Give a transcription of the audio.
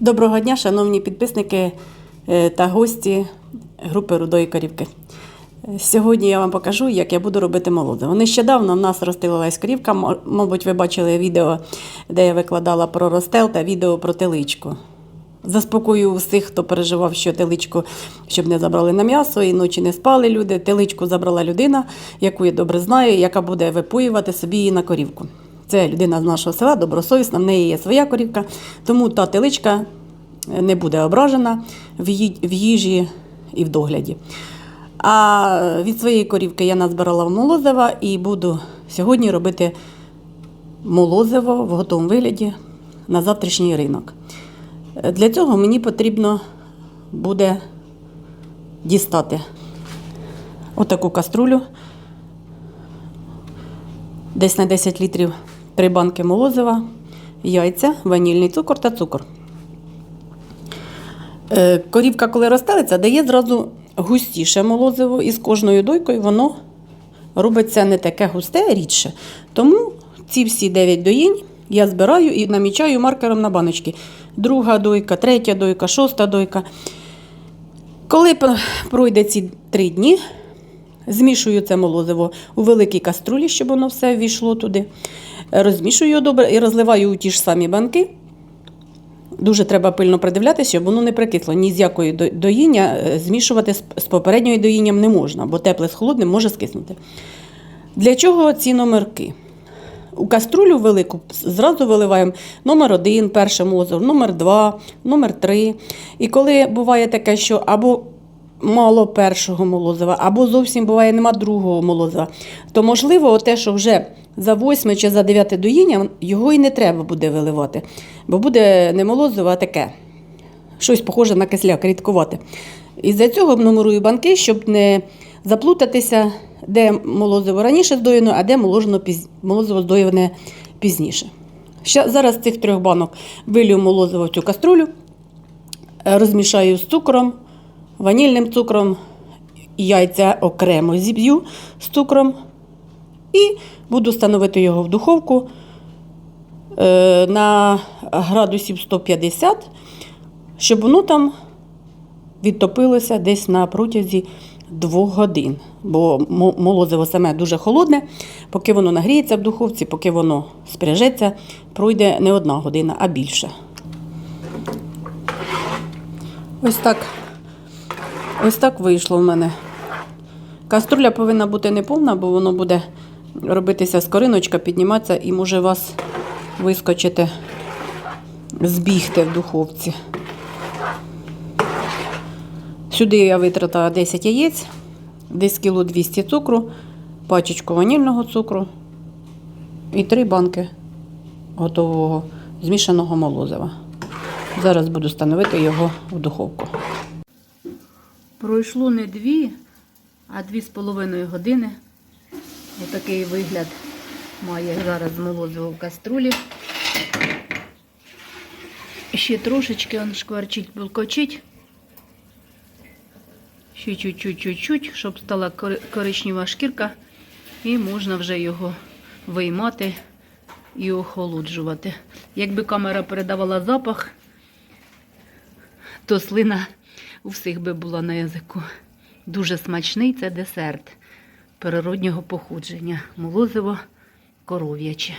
Доброго дня, шановні підписники е, та гості групи Рудої Корівки. Е, Сьогодні я вам покажу, як я буду робити молозиво. Нещодавно в нас розстелилась корівка. Мабуть, ви бачили відео, де я викладала про розстел та відео про теличку. Заспокою всіх, хто переживав, що теличку, щоб не забрали на м'ясо, і ночі не спали люди. Теличку забрала людина, яку я добре знаю, яка буде випоювати собі її на корівку. Це людина з нашого села, добросовісна, в неї є своя корівка, тому та теличка не буде ображена в їжі і в догляді. А від своєї корівки я назбирала в молозива і буду сьогодні робити молозиво в готовому вигляді на завтрашній ринок. Е, Для цього мені потрібно буде дістати отаку каструлю, десь на 10 літрів три банки молозива, яйця, ванільний цукор та цукор. Е, Корівка, коли розстелиться, дає зразу густіше молозиво, і з кожною дойкою воно робиться не таке густе, рідше. Тому ці всі 9 доїнь я збираю і намічаю маркером на баночки. Друга дойка, третя дойка, шоста дойка. Коли пройде ці три дні, змішую це молозиво у великій каструлі, щоб воно все ввійшло туди. Розмішую його добре і розливаю у ті ж самі банки. Дуже треба пильно придивлятися, щоб воно не прикисло. Ні з якої доїння е, змішувати з, попередньою доїнням не можна, бо тепле з холодним може скиснути. Для чого ці номерки? У каструлю велику зразу виливаємо номер один, перше молозиво, номер два, номер три. І коли буває таке, що або мало першого молозива, або зовсім буває нема другого молозива, то можливо, те, що вже за восьме чи за дев'яте доїння, його і не треба буде виливати, бо буде не молозиво, а таке. Щось похоже на кисляк, рідкувати. І за цього нумерую банки, щоб не заплутатися, де молозиво раніше здоєно, а де піз... молозиво здоєне пізніше. Ща, зараз цих трьох банок вилью молозиво в цю каструлю, е, розмішаю з цукром, ванільним цукром, яйця окремо зіб'ю з цукром і буду становити його в духовку е, на градусів 150, щоб воно там відтопилося десь на протязі двох годин. Бо молозиво саме дуже холодне, поки воно нагріється в духовці, поки воно спряжеться, пройде не одна година, а більше. Ось так, ось так вийшло в мене. Каструля повинна бути не повна, бо воно буде робитися скориночка, підніматися і може вас вискочити, збігти в духовці. Сюди я витратила 10 яєць, десь кіло 200 цукру, пачечку ванільного цукру і 3 банки готового змішаного молозива. Зараз буду становити його в духовку. Пройшло не дві, а дві з половиною години. Отакий вигляд має зараз молозиво в каструлі. Ще трошечки он шкварчить, булкочить. Ще чуть-чуть, щоб стала коричнева шкірка, і можна вже його виймати і охолоджувати. Якби камера передавала запах, то слина у всіх би була на язику. Дуже смачний це десерт природнього походження. Молозиво коров'яче.